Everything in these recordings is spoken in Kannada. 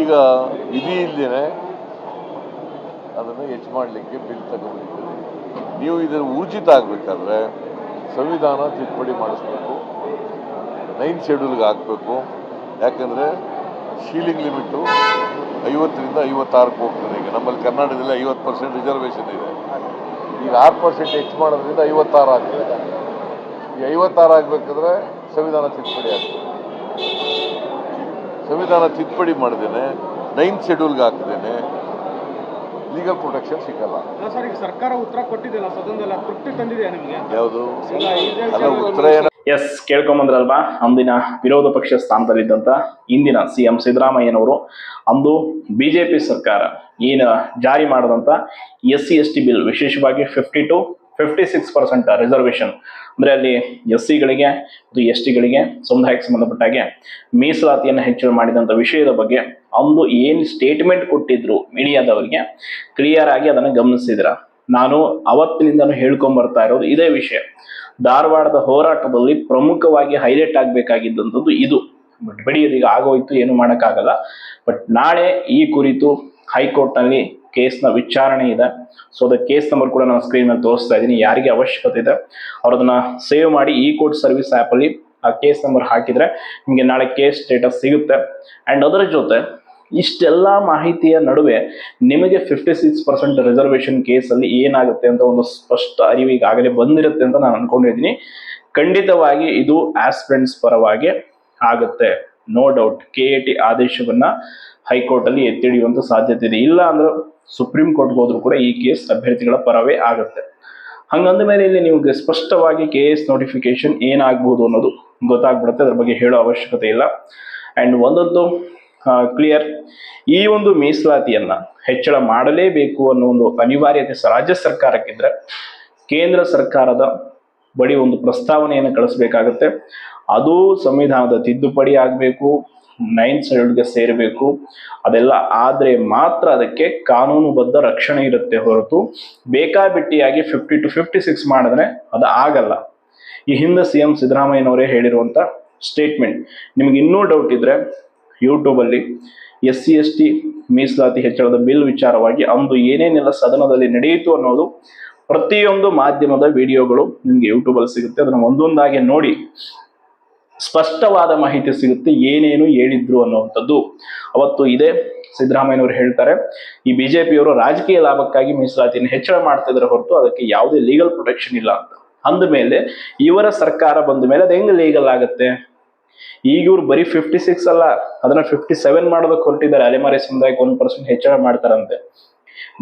ಈಗ ವಿಧಿ ಇಲ್ಲದೇ ಅದನ್ನು ಹೆಚ್ಚು ಮಾಡಲಿಕ್ಕೆ ಬಿಲ್ ತಗೋಬೇಕು ನೀವು ಇದರ ಊರ್ಜಿತ ಆಗಬೇಕಾದ್ರೆ ಸಂವಿಧಾನ ತಿದ್ದುಪಡಿ ಮಾಡಿಸ್ಬೇಕು. ನೈನ್ ಶೆಡ್ಯೂಲ್ಗೆ ಹಾಕಬೇಕು. ಯಾಕಂದರೆ ಶೀಲಿಂಗ್ ಲಿಮಿಟು ಐವತ್ತರಿಂದ ಐವತ್ತಾರಕ್ಕೆ ಹೋಗ್ತದೆ ಈಗ. ನಮ್ಮಲ್ಲಿ ಕರ್ನಾಟಕದಲ್ಲಿ ಐವತ್ತು ಪರ್ಸೆಂಟ್ ರಿಸರ್ವೇಷನ್ ಇದೆ. ಈಗ ಆರು ಪರ್ಸೆಂಟ್ ಹೆಚ್ಚು ಮಾಡೋದ್ರಿಂದ ಐವತ್ತಾರು ಆಗ್ತದೆ. ಈ ಐವತ್ತಾರು ಆಗಬೇಕಾದ್ರೆ ಸಂವಿಧಾನ ತಿದ್ದುಪಡಿ ಆಗ್ತದೆ. ಸಂವಿಧಾನ ತಿದ್ದುಪಡಿ ಮಾಡಿದ್ದೇನೆ ನೈನ್ ಶೆಡ್ಯೂಲ್ಗೆ ಹಾಕಿದ್ದೇನೆ ಲೀಗಲ್ ಪ್ರೊಟೆಕ್ಷನ್ ಸಿಗಲ್ಲ. ಅಲ್ಲ ಸರ್ ಈಗ ಸರ್ಕಾರ ಉತ್ತರ ಕೊಟ್ಟಿದ್ದಿಲ್ಲ ಸದನದಲ್ಲಿ ತೃಪ್ತಿ ತಂದಿದೆ ನಿಮಗೆ? ಯಾವುದು? ಅಲ್ಲ ಉತ್ತರ ಏನ? ಎಸ್ ಕೇಳ್ಕೊಂಬಂದ್ರಲ್ವಾ? ಅಂದಿನ ವಿರೋಧ ಪಕ್ಷ ಸ್ಥಾನದಲ್ಲಿದ್ದಂತ ಇಂದಿನ ಸಿ ಎಂ ಸಿದ್ದರಾಮಯ್ಯನವರು. ಅಂದು ಬಿಜೆಪಿ ಸರ್ಕಾರ ಏನು ಜಾರಿ ಮಾಡದಂತ S C S T bill ವಿಶೇಷವಾಗಿ fifty two fifty six percent reservation ಅಂದರೆ ಅಲ್ಲಿ ಎಸ್ ಸಿಗಳಿಗೆ ಮತ್ತು ಎಸ್ ಟಿಗಳಿಗೆ ಸಮುದಾಯಕ್ಕೆ ಸಂಬಂಧಪಟ್ಟಾಗೆ ಮೀಸಲಾತಿಯನ್ನು ಹೆಚ್ಚಳ ಮಾಡಿದಂಥ ವಿಷಯದ ಬಗ್ಗೆ ಅಂದು ಏನು ಸ್ಟೇಟ್ಮೆಂಟ್ ಕೊಟ್ಟಿದ್ರು ಮೀಡಿಯಾದವರಿಗೆ ಕ್ಲಿಯರ್ ಆಗಿ ಅದನ್ನು ಗಮನಿಸಿದ್ರ. ನಾನು ಅವತ್ತಿನಿಂದನೂ ಹೇಳ್ಕೊಂಡ್ ಬರ್ತಾ ಇರೋದು ಇದೇ ವಿಷಯ. ಧಾರವಾಡದ ಹೋರಾಟದಲ್ಲಿ ಪ್ರಮುಖವಾಗಿ ಹೈಲೈಟ್ ಆಗಬೇಕಾಗಿದ್ದಂಥದ್ದು ಇದು. ಬಟ್ ಬಿಡಿ ಇದೀಗ ಆಗೋಯ್ತು, ಏನು ಮಾಡೋಕ್ಕಾಗಲ್ಲ. ಬಟ್ ನಾಳೆ ಈ ಕುರಿತು ಹೈಕೋರ್ಟ್ನಲ್ಲಿ ಕೇಸ್ನ ವಿಚಾರಣೆ ಇದೆ. ಸೊ ಅದ ಕೇಸ್ ನಂಬರ್ ಕೂಡ ನಾನು ಸ್ಕ್ರೀನ್ ಮೇಲೆ ತೋರಿಸ್ತಾ ಇದ್ದೀನಿ. ಯಾರಿಗೆ ಅವಶ್ಯಕತೆ ಇದೆ ಅವ್ರು ಅದನ್ನ ಸೇವ್ ಮಾಡಿ ಈ ಕೋರ್ಟ್ ಸರ್ವಿಸ್ ಆ್ಯಪಲ್ಲಿ ಆ ಕೇಸ್ ನಂಬರ್ ಹಾಕಿದ್ರೆ ನಿಮಗೆ ನಾಳೆ ಕೇಸ್ ಸ್ಟೇಟಸ್ ಸಿಗುತ್ತೆ. ಆ್ಯಂಡ್ ಅದರ ಜೊತೆ ಇಷ್ಟೆಲ್ಲ ಮಾಹಿತಿಯ ನಡುವೆ ನಿಮಗೆ ಫಿಫ್ಟಿ ಸಿಕ್ಸ್ ಪರ್ಸೆಂಟ್ ರಿಸರ್ವೇಷನ್ ಕೇಸಲ್ಲಿ ಏನಾಗುತ್ತೆ ಅಂತ ಒಂದು ಸ್ಪಷ್ಟ ಅರಿವು ಈಗಾಗಲೇ ಬಂದಿರುತ್ತೆ ಅಂತ ನಾನು ಅನ್ಕೊಂಡಿದ್ದೀನಿ. ಖಂಡಿತವಾಗಿ ಇದು ಆಸ್ಪಿರೆಂಟ್ಸ್ ಪರವಾಗಿ ಆಗುತ್ತೆ. No doubt K A T ಆದೇಶವನ್ನು ಹೈಕೋರ್ಟ್ ಅಲ್ಲಿ ಎತ್ತಿ ಹಿಡಿಯುವಂತ ಸಾಧ್ಯತೆ ಇದೆ. ಇಲ್ಲ ಅಂದ್ರೆ ಸುಪ್ರೀಂ ಕೋರ್ಟ್ಗೆ ಹೋದ್ರೂ ಕೂಡ ಈ ಕೇಸ್ ಅಭ್ಯರ್ಥಿಗಳ ಪರವೇ ಆಗುತ್ತೆ. ಹಂಗಂದ ಮೇಲೆ ಇಲ್ಲಿ ನಿಮಗೆ ಸ್ಪಷ್ಟವಾಗಿ ಕೆ ಎಸ್ ನೋಟಿಫಿಕೇಶನ್ ಏನಾಗಬಹುದು ಅನ್ನೋದು ಗೊತ್ತಾಗ್ಬಿಡುತ್ತೆ. ಅದ್ರ ಬಗ್ಗೆ ಹೇಳೋ ಅವಶ್ಯಕತೆ ಇಲ್ಲ. ಅಂಡ್ ಒಂದೊಂದು ಕ್ಲಿಯರ್ ಈ ಒಂದು ಮೀಸಲಾತಿಯನ್ನ ಹೆಚ್ಚಳ ಮಾಡಲೇಬೇಕು ಅನ್ನೋ ಒಂದು ಅನಿವಾರ್ಯತೆ ರಾಜ್ಯ ಸರ್ಕಾರಕ್ಕಿದ್ರೆ ಕೇಂದ್ರ ಸರ್ಕಾರದ ಬಳಿ ಒಂದು ಪ್ರಸ್ತಾವನೆಯನ್ನು ಕಳಿಸ್ಬೇಕಾಗತ್ತೆ. ಅದು ಸಂವಿಧಾನದ ತಿದ್ದುಪಡಿ ಆಗಬೇಕು ನೈನ್ ಶೆಡ್ಯೂಲ್ಗೆ ಸೇರಬೇಕು, ಅದೆಲ್ಲ ಆದರೆ ಮಾತ್ರ ಅದಕ್ಕೆ ಕಾನೂನುಬದ್ಧ ರಕ್ಷಣೆ ಇರುತ್ತೆ ಹೊರತು. ಬೇಕಾಬಿಟ್ಟಿಯಾಗಿ ಫಿಫ್ಟಿ ಟು ಫಿಫ್ಟಿ ಸಿಕ್ಸ್ ಮಾಡಿದ್ರೆ ಅದು ಆಗಲ್ಲ. ಈ ಹಿಂದೆ ಸಿ ಎಂ ಸಿದ್ದರಾಮಯ್ಯನವರೇ ಹೇಳಿರುವಂಥ ಸ್ಟೇಟ್ಮೆಂಟ್ ನಿಮ್ಗೆ ಇನ್ನೂ ಡೌಟ್ ಇದ್ರೆ ಯೂಟ್ಯೂಬಲ್ಲಿ ಎಸ್ ಸಿ ಎಸ್ ಟಿ ಮೀಸಲಾತಿ ಹೆಚ್ಚಳದ ಬಿಲ್ ವಿಚಾರವಾಗಿ ಅಂದು ಏನೇನೆಲ್ಲ ಸದನದಲ್ಲಿ ನಡೆಯಿತು ಅನ್ನೋದು ಪ್ರತಿಯೊಂದು ಮಾಧ್ಯಮದ ವಿಡಿಯೋಗಳು ನಿಮಗೆ ಯೂಟ್ಯೂಬಲ್ಲಿ ಸಿಗುತ್ತೆ. ಅದನ್ನು ಒಂದೊಂದಾಗಿ ನೋಡಿ. ಸ್ಪಷ್ಟವಾದ ಮಾಹಿತಿ ಸಿಗುತ್ತೆ, ಏನೇನು ಹೇಳಿದ್ರು ಅನ್ನುವಂಥದ್ದು. ಅವತ್ತು ಇದೆ ಸಿದ್ದರಾಮಯ್ಯನವರು ಹೇಳ್ತಾರೆ, ಈ ಬಿಜೆಪಿಯವರು ರಾಜಕೀಯ ಲಾಭಕ್ಕಾಗಿ ಮೀಸಲಾತಿಯನ್ನು ಹೆಚ್ಚಳ ಮಾಡ್ತಾ ಹೊರತು ಅದಕ್ಕೆ ಯಾವುದೇ ಲೀಗಲ್ ಪ್ರೊಟೆಕ್ಷನ್ ಇಲ್ಲ ಅಂತ. ಅಂದ ಮೇಲೆ ಇವರ ಸರ್ಕಾರ ಬಂದ ಮೇಲೆ ಅದು ಹೆಂಗೆ ಲೀಗಲ್ ಆಗುತ್ತೆ? ಈಗ ಇವ್ರು ಬರೀ ಫಿಫ್ಟಿ ಸಿಕ್ಸ್ ಅಲ್ಲ, ಅದನ್ನ ಫಿಫ್ಟಿ ಸೆವೆನ್ ಮಾಡೋದಕ್ಕೆ ಹೊರಟಿದ್ದಾರೆ, ಅಲೆಮಾರಿ ಸಮುದಾಯಕ್ಕೆ ಒಂದು ಪರ್ಸೆಂಟ್ ಹೆಚ್ಚಳ ಮಾಡ್ತಾರಂತೆ.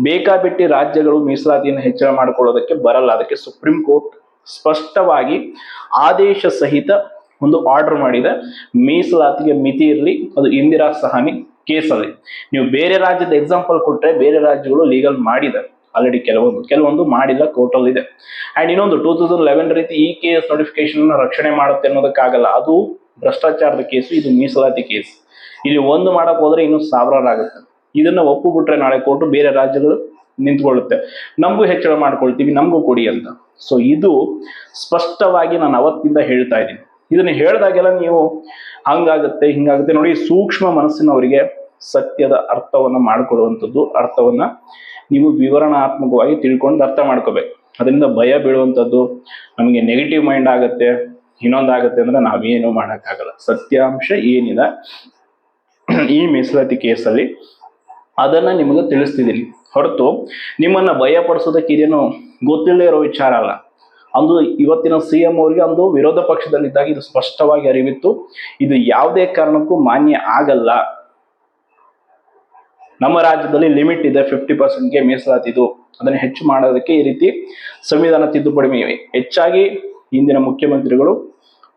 ಬೇಕಾಬಿಟ್ಟಿ ರಾಜ್ಯಗಳು ಮೀಸಲಾತಿಯನ್ನು ಹೆಚ್ಚಳ ಮಾಡ್ಕೊಳ್ಳೋದಕ್ಕೆ ಬರಲ್ಲ, ಅದಕ್ಕೆ ಸುಪ್ರೀಂ ಕೋರ್ಟ್ ಸ್ಪಷ್ಟವಾಗಿ ಆದೇಶ ಸಹಿತ ಒಂದು ಆರ್ಡರ್ ಮಾಡಿದೆ ಮೀಸಲಾತಿಗೆ ಮಿತಿ ಇರಲಿ, ಅದು ಇಂದಿರಾ ಸಹಾನಿ ಕೇಸಲ್ಲಿ ನೀವು ಬೇರೆ ರಾಜ್ಯದ ಎಕ್ಸಾಂಪಲ್ ಕೊಟ್ಟರೆ ಬೇರೆ ರಾಜ್ಯಗಳು ಲೀಗಲ್ ಮಾಡಿದೆ ಆಲ್ರೆಡಿ ಕೆಲವೊಂದು ಕೆಲವೊಂದು ಮಾಡಿಲ್ಲ ಕೋರ್ಟಲ್ಲಿ ಇದೆ. ಆ್ಯಂಡ್ ಇನ್ನೊಂದು ಟೂ ತೌಸಂಡ್ ಲೆವೆನ್ ರೀತಿ ಈ ಕೇಸ್ ನೋಟಿಫಿಕೇಶನ್ ರಕ್ಷಣೆ ಮಾಡುತ್ತೆ ಅನ್ನೋದಕ್ಕಾಗಲ್ಲ. ಅದು ಭ್ರಷ್ಟಾಚಾರದ ಕೇಸು ಇದು ಮೀಸಲಾತಿ ಕೇಸ್ ಇಲ್ಲಿ ಒಂದು ಮಾಡಕ್ಕೆ ಹೋದ್ರೆ ಇನ್ನು ಸಾವಿರಾರು ಆಗುತ್ತೆ ಇದನ್ನ ಒಪ್ಪು ಬಿಟ್ರೆ ನಾಳೆ ಕೋರ್ಟು ಬೇರೆ ರಾಜ್ಯಗಳು ನಿಂತ್ಕೊಳ್ಳುತ್ತೆ. ನಮಗೂ ಹೆಚ್ಚಳ ಮಾಡ್ಕೊಳ್ತೀವಿ, ನಮಗೂ ಕೊಡಿ ಅಂತ. ಸೊ ಇದು ಸ್ಪಷ್ಟವಾಗಿ ನಾನು ಅವತ್ತಿಂದ ಹೇಳ್ತಾ ಇದ್ದೀನಿ. ಇದನ್ನ ಹೇಳಿದಾಗೆಲ್ಲ ನೀವು ಹಂಗಾಗುತ್ತೆ, ಹಿಂಗಾಗುತ್ತೆ ನೋಡಿ, ಸೂಕ್ಷ್ಮ ಮನಸ್ಸಿನವರಿಗೆ ಸತ್ಯದ ಅರ್ಥವನ್ನ ಮಾಡಿಕೊಡುವಂಥದ್ದು, ಅರ್ಥವನ್ನ ನೀವು ವಿವರಣಾತ್ಮಕವಾಗಿ ತಿಳ್ಕೊಂಡು ಅರ್ಥ ಮಾಡ್ಕೋಬೇಕು. ಅದರಿಂದ ಭಯ ಬೀಳುವಂಥದ್ದು, ನಮಗೆ ನೆಗೆಟಿವ್ ಮೈಂಡ್ ಆಗುತ್ತೆ, ಇನ್ನೊಂದಾಗುತ್ತೆ ಅಂದ್ರೆ ನಾವೇನು ಮಾಡೋಕ್ಕಾಗಲ್ಲ. ಸತ್ಯಾಂಶ ಏನಿದೆ? ಈ ಮೀಸಲಾತಿ ಕೇಸಲ್ಲಿ ಅದನ್ನ ನಿಮಗೆ ತಿಳಿಸ್ತಿದ್ದೀನಿ. ಹೊರತು ನಿಮ್ಮನ್ನ ಭಯ ಪಡಿಸೋದಕ್ಕೆ ಇದೇನು ಗೊತ್ತಿಲ್ಲದೆ ಇರೋ ವಿಚಾರ ಅಲ್ಲ. ಅಂದು ಇವತ್ತಿನ ಸಿ ಎಂ ಅವರಿಗೆ ಅಂದು ವಿರೋಧ ಪಕ್ಷದಲ್ಲಿದ್ದಾಗ ಇದು ಸ್ಪಷ್ಟವಾಗಿ ಅರಿವಿತ್ತು. ಇದು ಯಾವುದೇ ಕಾರಣಕ್ಕೂ ಮಾನ್ಯ ಆಗಲ್ಲ. ನಮ್ಮ ರಾಜ್ಯದಲ್ಲಿ ಲಿಮಿಟ್ ಇದೆ ಫಿಫ್ಟಿ ಪರ್ಸೆಂಟ್ಗೆ ಮೀಸಲಾತಿದು ಅದನ್ನು ಹೆಚ್ಚು ಮಾಡೋದಕ್ಕೆ ಈ ರೀತಿ ಸಂವಿಧಾನ ತಿದ್ದುಪಡಿ ಹೆಚ್ಚಾಗಿ ಇಂದಿನ ಮುಖ್ಯಮಂತ್ರಿಗಳು,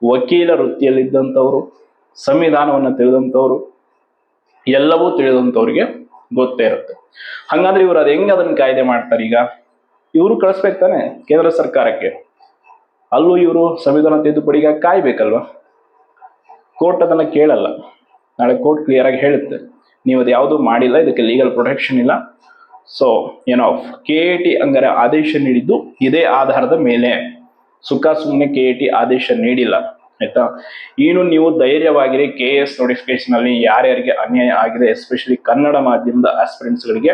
ವಕೀಲ ವೃತ್ತಿಯಲ್ಲಿದ್ದಂಥವರು, ಸಂವಿಧಾನವನ್ನು ತಿಳಿದಂಥವ್ರು, ಎಲ್ಲವೂ ತಿಳಿದಂಥವ್ರಿಗೆ ಗೊತ್ತೇ ಇರುತ್ತೆ. ಹಾಗಾದ್ರೆ ಇವರು ಅದು ಹೆಂಗೆ ಅದನ್ನ ಕಾಯ್ದೆ ಮಾಡ್ತಾರೆ ಈಗ? ಇವರು ಕಳಿಸ್ಬೇಕು ತಾನೆ ಕೇಂದ್ರ ಸರ್ಕಾರಕ್ಕೆ. ಅಲ್ಲೂ ಇವರು ಸಂವಿಧಾನ ತಿದ್ದುಪಡಿಗೆ ಕಾಯ್ಬೇಕಲ್ವಾ? ಕೋರ್ಟ್ ಅದನ್ನ ಕೇಳಲ್ಲ. ನಾಳೆ ಕೋರ್ಟ್ ಕ್ಲಿಯರ್ ಆಗಿ ಹೇಳುತ್ತೆ. ನೀವು ಅದು ಯಾವುದೂ ಮಾಡಿಲ್ಲ, ಇದಕ್ಕೆ ಲೀಗಲ್ ಪ್ರೊಟೆಕ್ಷನ್ ಇಲ್ಲ. ಸೊ ಏನೋ ಕೆ ಎ ಟಿ ಹಂಗಾರೆ ಆದೇಶ ನೀಡಿದ್ದು ಇದೇ ಆಧಾರದ ಮೇಲೆ. ಸುಖ ಸುಮ್ಮನೆ ಕೆ ಎ ಟಿ ಆದೇಶ ನೀಡಿಲ್ಲ, ಆಯ್ತಾ? ಇನ್ನು ನೀವು ಧೈರ್ಯವಾಗಿರಿ ಕೆ ಎಸ್ ನೋಟಿಫಿಕೇಶನ್ ಅಲ್ಲಿ ಯಾರ್ಯಾರಿಗೆ ಅನ್ಯಾಯ ಆಗಿದೆ ಎಸ್ಪೆಷಲಿ ಕನ್ನಡ ಮಾಧ್ಯಮದ ಆಸ್ಪಿರೆಂಟ್ಸ್ಗಳಿಗೆ ಗಳಿಗೆ.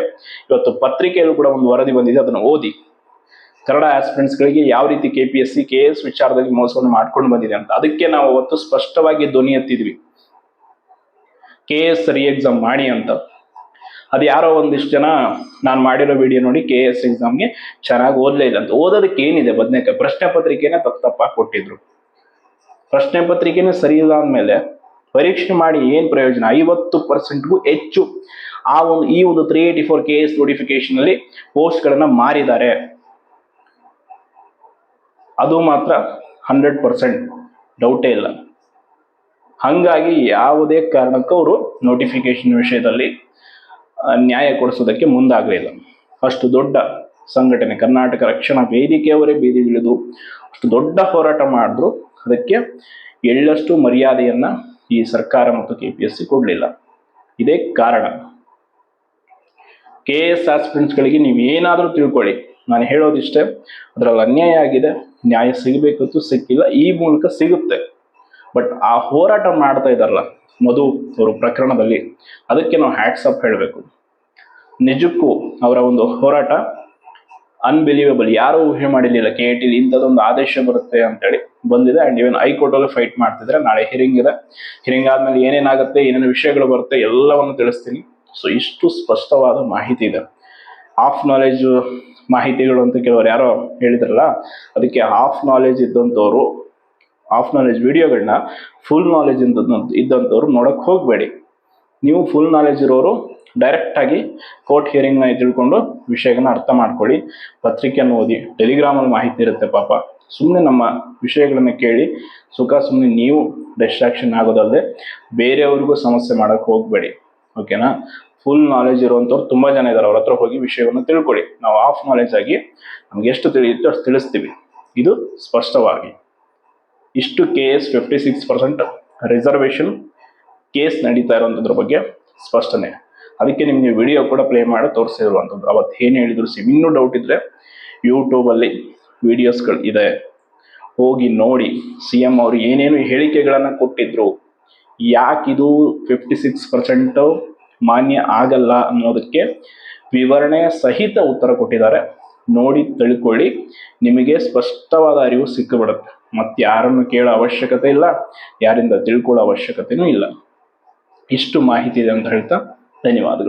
ಇವತ್ತು ಪತ್ರಿಕೆಯಲ್ಲೂ ಕೂಡ ಒಂದು ವರದಿ ಬಂದಿದೆ, ಅದನ್ನು ಓದಿ. ಕನ್ನಡ ಆಸ್ಪಿರೆಂಟ್ಸ್ಗಳಿಗೆ ಗಳಿಗೆ ಯಾವ ರೀತಿ K P S C K S ವಿಚಾರದಲ್ಲಿ ಮೋಸವನ್ನು ಮಾಡ್ಕೊಂಡು ಬಂದಿದೆ ಅಂತ. ಅದಕ್ಕೆ ನಾವು ಅವತ್ತು ಸ್ಪಷ್ಟವಾಗಿ ಧ್ವನಿ ಎತ್ತಿದ್ವಿ. ಕೆ ಎಸ್ ರಿ ಎಕ್ಸಾಮ್ ಮಾಡಿ ಅಂತ. ಅದು ಯಾರೋ ಒಂದಿಷ್ಟು ಜನ ನಾನು ಮಾಡಿರೋ ವಿಡಿಯೋ ನೋಡಿ ಕೆ ಎಸ್ ಎಕ್ಸಾಮ್ಗೆ ಚೆನ್ನಾಗಿ ಓದಲೇ ಇಲ್ಲ ಅಂತ. ಓದೋದಕ್ಕೆ ಏನಿದೆ ಬದನೇಕಾಯಿ? ಪ್ರಶ್ನೆ ಪತ್ರಿಕೆನೇ ತಪ್ಪು ತಪ್ಪಾಗಿ ಕೊಟ್ಟಿದ್ರು. ಪ್ರಶ್ನೆ ಪತ್ರಿಕೆನೇ ಸರಿ ಇಲ್ಲ ಅಂದಮೇಲೆ ಪರೀಕ್ಷೆ ಮಾಡಿ ಏನು ಪ್ರಯೋಜನ? ಐವತ್ತು ಪರ್ಸೆಂಟ್ಗೂ ಹೆಚ್ಚು ಆ ಒಂದು ಈ ಒಂದು three eighty four K S notification ಅಲ್ಲಿ ಪೋಸ್ಟ್ಗಳನ್ನ ಮಾರಿದ್ದಾರೆ. ಅದು ಮಾತ್ರ ಹಂಡ್ರೆಡ್ ಪರ್ಸೆಂಟ್ ಡೌಟೇ ಇಲ್ಲ. ಹಾಗಾಗಿ ಯಾವುದೇ ಕಾರಣಕ್ಕೂ ಅವರು ನೋಟಿಫಿಕೇಶನ್ ವಿಷಯದಲ್ಲಿ ನ್ಯಾಯ ಕೊಡಿಸೋದಕ್ಕೆ ಮುಂದಾಗಲಿಲ್ಲ ಅಷ್ಟು ದೊಡ್ಡ ಸಂಘಟನೆ, ಕರ್ನಾಟಕ ರಕ್ಷಣಾ ವೇದಿಕೆಯವರೇ ಬೀದಿ ಬೀದಿಗಿಳಿದು ಅಷ್ಟು ದೊಡ್ಡ ಹೋರಾಟ ಮಾಡಿದ್ರು. ಅದಕ್ಕೆ ಎಳ್ಳಷ್ಟು ಮರ್ಯಾದೆಯನ್ನ ಈ ಸರ್ಕಾರ ಮತ್ತು ಕೆ ಪಿ ಎಸ್ ಸಿ ಕೊಡಲಿಲ್ಲ. ಇದೇ ಕಾರಣ. ಕೆ ಎಸ್ ಆಸ್ಪಿರೆಂಟ್ಸ್ಗಳಿಗೆ ನೀವು ಏನಾದರೂ ತಿಳ್ಕೊಳ್ಳಿ. ನಾನು ಹೇಳೋದಿಷ್ಟೇ, ಅದರಲ್ಲಿ ಅನ್ಯಾಯ ಆಗಿದೆ. ನ್ಯಾಯ ಸಿಗಬೇಕಂತೂ ಸಿಕ್ಕಿಲ್ಲ, ಈ ಮೂಲಕ ಸಿಗುತ್ತೆ. ಬಟ್ ಆ ಹೋರಾಟ ಮಾಡ್ತಾ ಇದ್ದಾರಲ್ಲ, ಮಧು ಅವರು ಪ್ರಕರಣದಲ್ಲಿ, ಅದಕ್ಕೆ ನಾವು ಹ್ಯಾಟ್ಸ್ ಅಪ್ ಹೇಳಬೇಕು. ನಿಜಕ್ಕೂ ಅವರ ಒಂದು ಹೋರಾಟ ಅನ್ಬಿಲೀವೇಬಲ್ ಯಾರೂ ಊಹೆ ಮಾಡಿರಲಿಲ್ಲ ಕೆ ಟಿ ಇಂಥದ್ದೊಂದು ಆದೇಶ ಬರುತ್ತೆ ಅಂತೇಳಿ ಬಂದಿದೆ. ಆ್ಯಂಡ್ ಇವನ್ ಹೈಕೋರ್ಟಲ್ಲಿ ಫೈಟ್ ಮಾಡ್ತಿದ್ರೆ ನಾಳೆ ಹಿರಿಂಗ್ ಇದೆ. ಹಿರಿಂಗ್ ಆದ್ಮೇಲೆ ಏನೇನಾಗುತ್ತೆ, ಏನೇನು ವಿಷಯಗಳು ಬರುತ್ತೆ, ಎಲ್ಲವನ್ನು ತಿಳಿಸ್ತೀನಿ. ಸೊ ಇಷ್ಟು ಸ್ಪಷ್ಟವಾದ ಮಾಹಿತಿ ಇದೆ. ಆಫ್ ನಾಲೆಜ್ ಮಾಹಿತಿಗಳು ಅಂತ ಕೆಲವರು ಯಾರೋ ಹೇಳಿದ್ರಲ್ಲ, ಅದಕ್ಕೆ ಹಾಫ್ ನಾಲೆಜ್ ಇದ್ದಂಥವ್ರು ಹಾಫ್ ನಾಲೆಜ್ ವಿಡಿಯೋಗಳನ್ನ ಫುಲ್ ನಾಲೆಜ್ ಇದ್ದಂಥವ್ರು ನೋಡಕ್ ಹೋಗಬೇಡಿ. ನೀವು ಫುಲ್ ನಾಲೆಜ್ ಇರೋರು ಡೈರೆಕ್ಟ್ ಆಗಿ ಕೋರ್ಟ್ನ ತಿಳ್ಕೊಂಡು ವಿಷಯಗಳನ್ನ ಅರ್ಥ ಮಾಡ್ಕೊಳ್ಳಿ. ಪತ್ರಿಕೆಯನ್ನು ಓದಿ ಟೆಲಿಗ್ರಾಮಲ್ಲಿ ಮಾಹಿತಿ ಇರುತ್ತೆ ಪಾಪ. ಸುಮ್ಮನೆ ನಮ್ಮ ವಿಷಯಗಳನ್ನ ಕೇಳಿ, ಸುಖ ಸುಮ್ಮನೆ ನೀವು ಡಿಸ್ಟ್ರಾಕ್ಷನ್ ಆಗೋದಲ್ಲದೆ ಬೇರೆಯವ್ರಿಗೂ ಸಮಸ್ಯೆ ಮಾಡೋಕ್ಕೆ ಹೋಗಬೇಡಿ. ಓಕೆನಾ ಫುಲ್ ನಾಲೆಜ್ ಇರುವಂಥವ್ರು ತುಂಬ ಜನ ಇದ್ದಾರೆ ಅವ್ರ ಹತ್ರ ಹೋಗಿ ವಿಷಯವನ್ನು ತಿಳ್ಕೊಳ್ಳಿ. ನಾವು ಆಫ್ ನಾಲೆಜ್ ಆಗಿ ನಮ್ಗೆ ಎಷ್ಟು ತಿಳಿಯುತ್ತೋ ಅಷ್ಟು ತಿಳಿಸ್ತೀವಿ. ಇದು ಸ್ಪಷ್ಟವಾಗಿ ಇಷ್ಟು K S fifty six percent reservation case ನಡೀತಾ ಇರೋಂಥದ್ರ ಬಗ್ಗೆ ಸ್ಪಷ್ಟನೆ. ಅದಕ್ಕೆ ನಿಮಗೆ ವಿಡಿಯೋ ಕೂಡ ಪ್ಲೇ ಮಾಡಿ ತೋರಿಸಿರುವಂಥದ್ದು ಅವತ್ತು ಏನು ಹೇಳಿದ್ರು ಸಿಮ್ ಇನ್ನೂ ಡೌಟ್ ಇದ್ದರೆ ಯೂಟ್ಯೂಬಲ್ಲಿ ವಿಡಿಯೋಸ್ಗಳು ಇದೆ. ಹೋಗಿ ನೋಡಿ ಸಿ ಎಂ ಅವರು ಏನೇನು ಹೇಳಿಕೆಗಳನ್ನು ಕೊಟ್ಟಿದ್ರು. ಯಾಕಿದು ಫಿಫ್ಟಿ ಸಿಕ್ಸ್ ಪರ್ಸೆಂಟು ಮಾನ್ಯ ಆಗಲ್ಲ ಅನ್ನೋದಕ್ಕೆ ವಿವರಣೆ ಸಹಿತ ಉತ್ತರ ಕೊಟ್ಟಿದ್ದಾರೆ. ನೋಡಿ, ತಿಳ್ಕೊಳ್ಳಿ. ನಿಮಗೆ ಸ್ಪಷ್ಟವಾದ ಅರಿವು ಸಿಕ್ಕಿಬಿಡುತ್ತೆ. ಮತ್ತೆ ಯಾರನ್ನು ಕೇಳೋ ಅವಶ್ಯಕತೆ ಇಲ್ಲ. ಯಾರಿಂದ ತಿಳ್ಕೊಳ್ಳೋ ಅವಶ್ಯಕತೆನೂ ಇಲ್ಲ. ಇಷ್ಟು ಮಾಹಿತಿ ಇದೆ ಅಂತ ಹೇಳ್ತಾ ಧನ್ಯವಾದಗಳು.